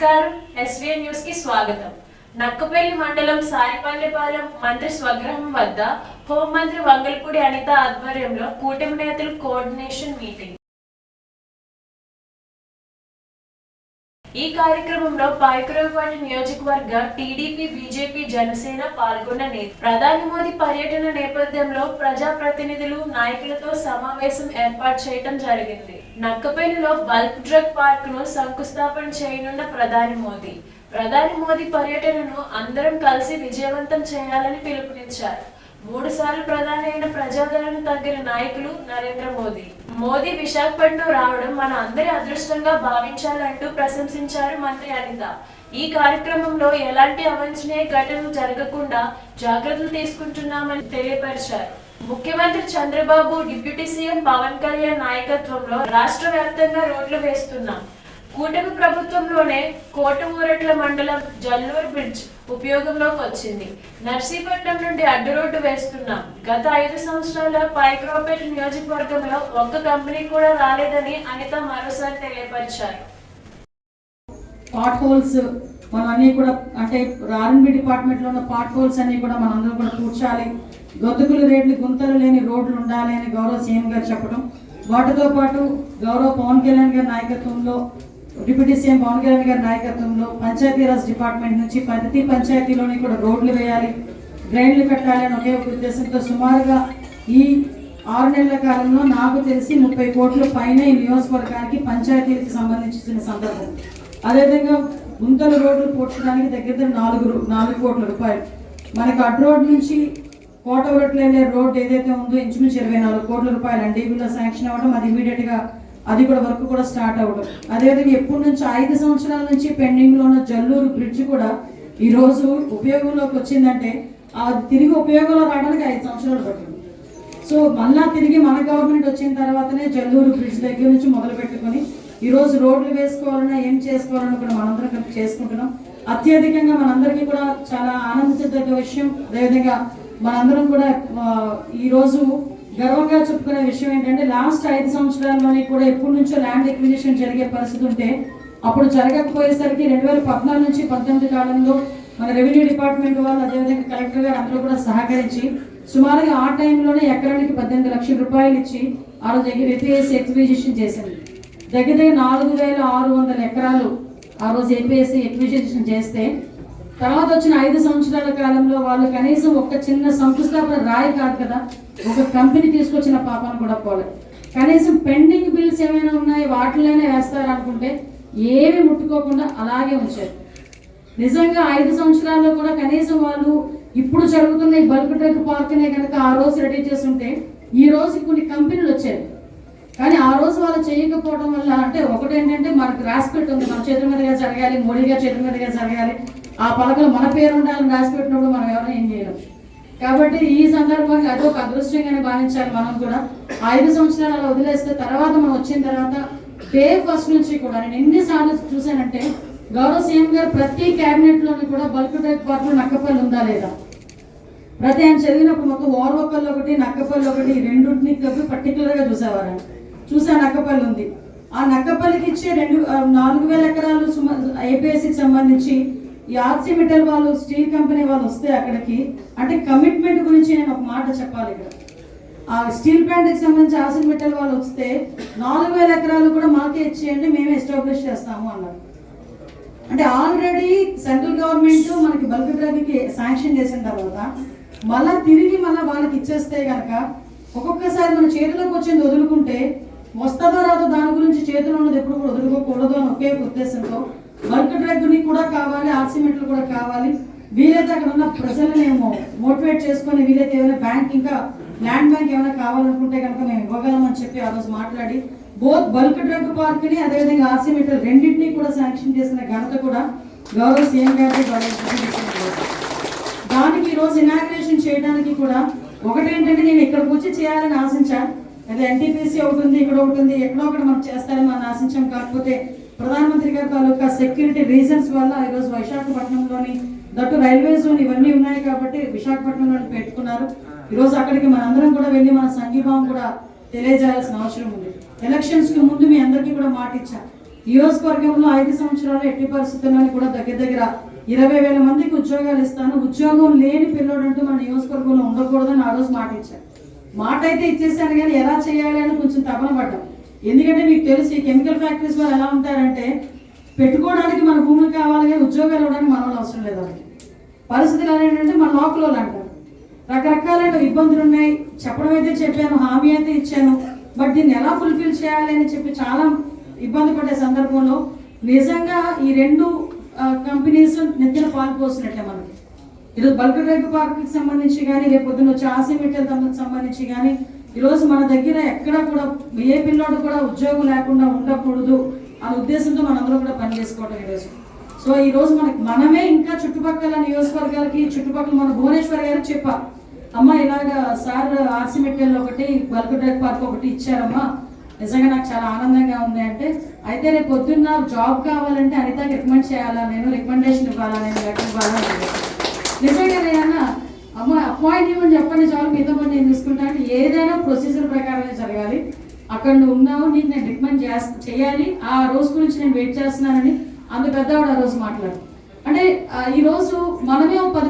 నమస్కారం ఎస్వీఎన్ న్యూస్కి స్వాగతం. నక్కపల్లి మండలం సారిపల్లిపాలెం మంత్రి స్వగ్రహం వద్ద హోంమంత్రి వంగల్పూడి అనిత ఆధ్వర్యంలో కూటమి నేతలు కోఆర్డినేషన్ మీటింగ్. ఈ కార్యక్రమంలో పాయకురపాటి నియోజకవర్గ టీడీపీ బీజేపీ జనసేన పాల్గొన్న నేత ప్రధాని మోదీ పర్యటన నేపథ్యంలో ప్రజా ప్రతినిధులు నాయకులతో సమావేశం ఏర్పాటు చేయడం జరిగింది. నక్కపేనులో బల్క్ డ్రగ్ పార్క్ను శంకుస్థాపన చేయనున్న ప్రధాని మోదీ. ప్రధాని మోదీ పర్యటనను అందరం కలిసి విజయవంతం చేయాలని పిలుపునిచ్చారు. మూడు సార్లు ప్రధానమైన ప్రజాదరణ తగ్గిన నాయకులు నరేంద్ర మోదీ. మోదీ విశాఖపట్నం రావడం మన అందరి అదృష్టంగా భావించాలంటూ ప్రశంసించారు మంత్రి అనిత. ఈ కార్యక్రమంలో ఎలాంటి అవాంఛనీయ ఘటనలు జరగకుండా జాగ్రత్తలు తీసుకుంటున్నామని తెలియపరిచారు. ముఖ్యమంత్రి చంద్రబాబు డిప్యూటీ సీఎం పవన్ కళ్యాణ్ నాయకత్వంలో రాష్ట్ర వ్యాప్తంగా రోడ్లు వేస్తున్నాం. కూటమి ప్రభుత్వంలోనే కోటమూరట్ల మండలం జల్లూరు బ్రిడ్జ్ ఉపయోగంలోకి వచ్చింది. నర్సీపట్నం నుండి అడ్డు రోడ్డు వేస్తున్నాం గత ఐదు సంవత్సరాల పైక్రోపేట నియోజకవర్గంలో ఒక్క కంపెనీ కూడా రాలేదని అనిత మరోసారి తెలియపరిచారు. పాట్ హోల్స్ మనం అన్నీ కూడా అంటే ఆర్ఎన్బి డిపార్ట్మెంట్లో ఉన్న పాట్ హోల్స్ అన్నీ కూడా మనందరం కూడా కూర్చాలి. గతుకులు రేట్లు గుంతలు లేని రోడ్లు ఉండాలి అని గౌరవ సీఎం గారు చెప్పడం. వాటితో పాటు గౌరవ పవన్ కళ్యాణ్ గారి నాయకత్వంలో డిప్యూటీ సీఎం పవన్ కళ్యాణ్ గారి నాయకత్వంలో పంచాయతీరాజ్ డిపార్ట్మెంట్ నుంచి ప్రతి పంచాయతీలోని కూడా రోడ్లు వేయాలి డ్రైన్లు పెట్టాలి అని ఒకే ఒక ఉద్దేశంతో సుమారుగా ఈ ఆరు నెలల కాలంలో నాకు తెలిసి ముప్పై కోట్ల పైన ఈ నియోజకవర్గానికి పంచాయతీలకు సంబంధించిన సందర్భం. అదేవిధంగా గుంతల రోడ్లు పోడ్చడానికి దగ్గర దగ్గర నాలుగు రూ- నాలుగు కోట్ల రూపాయలు. మనకు అడ్ రోడ్ నుంచి కోట రోడ్లు వెళ్ళే రోడ్ ఏదైతే ఉందో ఇంచుమించు ఇరవై నాలుగు కోట్ల రూపాయలు అండీబీలో శాంక్షన్ అవ్వడం అది ఇమీడియట్గా అది కూడా వర్క్ కూడా స్టార్ట్ అవ్వడం అదేవిధంగా ఎప్పటి నుంచి ఐదు సంవత్సరాల నుంచి పెండింగ్లో ఉన్న జల్లూరు బ్రిడ్జ్ కూడా ఈరోజు ఉపయోగంలోకి వచ్చిందంటే అది తిరిగి ఉపయోగంలో రావడానికి ఐదు సంవత్సరాలు పట్టింది. సో మళ్ళా తిరిగి మన గవర్నమెంట్ వచ్చిన తర్వాతనే జల్లూరు బ్రిడ్జ్ దగ్గర నుంచి మొదలు పెట్టుకొని ఈరోజు రోడ్లు వేసుకోవాలన్నా ఏం చేసుకోవాలన్నా కూడా మనందరం కలిపి చేసుకుంటున్నాం. అత్యధికంగా మనందరికీ కూడా చాలా ఆనందించదగ్గ విషయం అదేవిధంగా మనందరం కూడా ఈరోజు గర్వంగా చెప్పుకునే విషయం ఏంటంటే లాస్ట్ ఐదు సంవత్సరాల్లోనే కూడా ఎప్పటి నుంచో ల్యాండ్ ఎక్విజిషన్ జరిగే పరిస్థితి ఉంటే అప్పుడు జరగకపోయేసరికి రెండు వేల పద్నాలుగు నుంచి పంతొమ్మిది కాలంలో మన రెవెన్యూ డిపార్ట్మెంట్ వాళ్ళు అదేవిధంగా కలెక్టర్ గారు అందరూ కూడా సహకరించి సుమారుగా ఆ టైంలోనే ఎకరానికి పద్దెనిమిది లక్షల రూపాయలు ఇచ్చి ఆ రోజు ఏపీఎస్సీ ఎక్విజిషన్ చేసింది దగ్గర దగ్గర నాలుగు వేల ఆరు వందల ఎకరాలు ఆ రోజు ఏపీఎస్సీ ఎక్విజిషన్ చేస్తే తర్వాత వచ్చిన ఐదు సంవత్సరాల కాలంలో వాళ్ళు కనీసం ఒక చిన్న శంకుస్థాపన రాయి కాదు కదా ఒక కంపెనీ తీసుకొచ్చిన పాపాను కూడా పోలేదు కనీసం పెండింగ్ బిల్స్ ఏమైనా ఉన్నాయి వాటిలోనే వేస్తారనుకుంటే ఏమి ముట్టుకోకుండా అలాగే ఉంచారు. నిజంగా ఐదు సంవత్సరాల్లో కూడా కనీసం వాళ్ళు ఇప్పుడు జరుగుతున్న ఈ బల్క్ డ్రగ్ పార్క్నే కనుక ఆ రోజు రెడీ చేస్తుంటే ఈ రోజు కొన్ని కంపెనీలు వచ్చాయి. కానీ ఆ రోజు వాళ్ళు చేయకపోవడం వల్ల అంటే ఒకటి ఏంటంటే మనకు రాసి ఉంది మన చేతుల మీదుగా జరగాలి మోడీ గారి చేతుల మీదుగా జరగాలి ఆ పలకలు మన పేరు ఉండాలని రాసి పెట్టినప్పుడు మనం ఎవరైనా ఏం చేయలేం. కాబట్టి ఈ సందర్భంగా అదొక అదృష్టంగానే భావించాలి మనం కూడా. ఐదు సంవత్సరాలు అలా వదిలేస్తే తర్వాత మనం వచ్చిన తర్వాత డే ఫస్ట్ నుంచి కూడా నేను ఎన్నిసార్లు చూశానంటే గౌరవ సీఎం గారు ప్రతి క్యాబినెట్లోని కూడా బల్క్ డ్రగ్ పార్ట్లో నక్కపల్లి ఉందా లేదా? ప్రతి ఆయన చదివినప్పుడు మొత్తం ఓర్వకల్ ఒకటి నక్కపల్లి ఒకటి రెండుని రెండింటిని కలిపి పర్టికులర్గా చూసేవారు. చూసా నక్కపల్లి ఉంది. ఆ నక్కపల్లికి ఇచ్చే రెండు నాలుగు వేల ఎకరాలు ఏపీఎస్సికి సంబంధించి ఈ ఆర్సీ మెటల్ వాళ్ళు స్టీల్ కంపెనీ వాళ్ళు వస్తే అక్కడికి అంటే కమిట్మెంట్ గురించి నేను ఒక మాట చెప్పాలి ఇక్కడ. ఆ స్టీల్ ప్లాంట్కి సంబంధించి ఆర్సీ మెటల్ వాళ్ళు వస్తే నాలుగు వేల ఎకరాలు కూడా మాకే ఇచ్చేయండి మేమే ఎస్టాబ్లిష్ చేస్తాము అన్నారు. అంటే ఆల్రెడీ సెంట్రల్ గవర్నమెంట్ మనకి బల్క్ డ్రగ్కి శాంక్షన్ చేసిన తర్వాత మళ్ళా తిరిగి మళ్ళీ వాళ్ళకి ఇచ్చేస్తే కనుక ఒక్కొక్కసారి మన చేతిలోకి వచ్చింది వదులుకుంటే వస్తుందో రాదో దాని గురించి చేతిలో ఉన్నది ఎప్పుడు కూడా వదులుకోకూడదు అని ఒకే ఉద్దేశంతో బల్క్ డ్రగ్ని కూడా కావాలి ఆర్సిమెంట్లు కూడా కావాలి. వీలైతే అక్కడ ఉన్న ప్రజలనేమో మోటివేట్ చేసుకొని వీలైతే ఏమైనా బ్యాంక్ ఇంకా ల్యాండ్ బ్యాంక్ ఏమైనా కావాలనుకుంటే కనుక మేము ఇవ్వగలమని చెప్పి ఆ రోజు మాట్లాడి బోత్ బల్క్ డ్రగ్ పార్క్ని అదేవిధంగా ఆర్సిమీటర్ రెండింటినీ కూడా శాంక్షన్ చేసిన ఘనత కూడా గౌరవ సీఎం గారికి దానికి ఈ రోజు ఇనాగ్రేషన్ చేయడానికి కూడా ఒకటేంటంటే నేను ఇక్కడ కూర్చి చేయాలని ఆశించాను అదే ఎన్టీపీసీ ఒకటి ఉంది ఇక్కడ ఒకటి ఉంది ఎక్కడో ఒకటి మనం చేస్తారని మనం ఆశించాం. కాకపోతే ప్రధానమంత్రి గారి తాలూకా సెక్యూరిటీ రీజన్స్ వల్ల ఈరోజు విశాఖపట్నంలోని దట్టు రైల్వే జోన్ ఇవన్నీ ఉన్నాయి కాబట్టి విశాఖపట్నంలో పెట్టుకున్నారు. ఈరోజు అక్కడికి మనందరం కూడా వెళ్ళి మన సంఘీభావం కూడా తెలియజేయాల్సిన అవసరం ఉంది. ఎలక్షన్స్కి ముందు మీ అందరికీ కూడా మాట ఇచ్చా. నియోజకవర్గంలో ఐదు సంవత్సరాలు ఎట్టి పరిస్థితుల్లో కూడా దగ్గర దగ్గర ఇరవై వేల మందికి ఉద్యోగాలు ఇస్తాను. ఉద్యోగం లేని పిల్లోడంటూ మన నియోజకవర్గంలో ఉండకూడదని ఆ రోజు మాట ఇచ్చాను మాట అయితే ఇచ్చేసాను కానీ ఎలా చేయాలని కొంచెం తపన పడ్డాం. ఎందుకంటే మీకు తెలుసు ఈ కెమికల్ ఫ్యాక్టరీస్ వాళ్ళు ఎలా ఉంటారంటే పెట్టుకోవడానికి మన భూమి కావాలి కానీ ఉద్యోగాలు ఇవ్వడానికి మన వాళ్ళు అవసరం లేదు వాళ్ళకి. పరిస్థితులు ఏంటంటే మన లోకల్ వాళ్ళు అంటారు. రకరకాలైన ఇబ్బందులు ఉన్నాయి. చెప్పడం అయితే చెప్పాను హామీ అయితే ఇచ్చాను. బట్ దీన్ని ఎలా ఫుల్ఫిల్ చేయాలి అని చెప్పి చాలా ఇబ్బంది పడే సందర్భంలో నిజంగా ఈ రెండు కంపెనీస్ నెత్తిన పాల్పోసినట్టే మనకి. ఈరోజు బల్క్ డ్రగ్ పార్క్కి సంబంధించి కానీ రేపు పొద్దున్న వచ్చే ఆసిమెటల్ సంబంధించి కానీ ఈరోజు మన దగ్గర ఎక్కడ కూడా ఏ పిల్లోడు కూడా ఉద్యోగం లేకుండా ఉండకూడదు అనే ఉద్దేశంతో మనందరం కూడా పనిచేసుకోవడం ఈరోజు సో ఈ రోజు మనకి మనమే ఇంకా చుట్టుపక్కల నియోజకవర్గాలకి చుట్టుపక్కల మన భువనేశ్వర్ గారికి చెప్పా. అమ్మ ఇలాగా సార్ ఆర్సిమెట్టెల్ ఒకటి బల్క్ డ్రగ్ పార్క్ ఒకటి ఇచ్చారమ్మా. నిజంగా నాకు చాలా ఆనందంగా ఉంది అంటే అయితే రేపు పొద్దున్న జాబ్ కావాలంటే అనితకి రికమెండ్ చేయాలా? నేను రికమెండేషన్ ఇవ్వాలా? నేను లెటర్ ఇవ్వాలా? నిజంగా నేను అమ్మ అపాయింట్ ఇవ్వని చెప్పండి చాలు మిగతా పాటు నేను చూసుకుంటా ఏదైనా ప్రొసీజర్ ప్రకారమే జరగాలి. అక్కడ నువ్వు ఉన్నావు నీకు నేను రికమెండ్ చేస్తా చేయాలి. ఆ రోజు గురించి నేను వెయిట్ చేస్తున్నానని అంత పెద్దవాడు ఆ రోజు మాట్లాడు అంటే ఈరోజు ఈ రోజు మనమే ఒక పది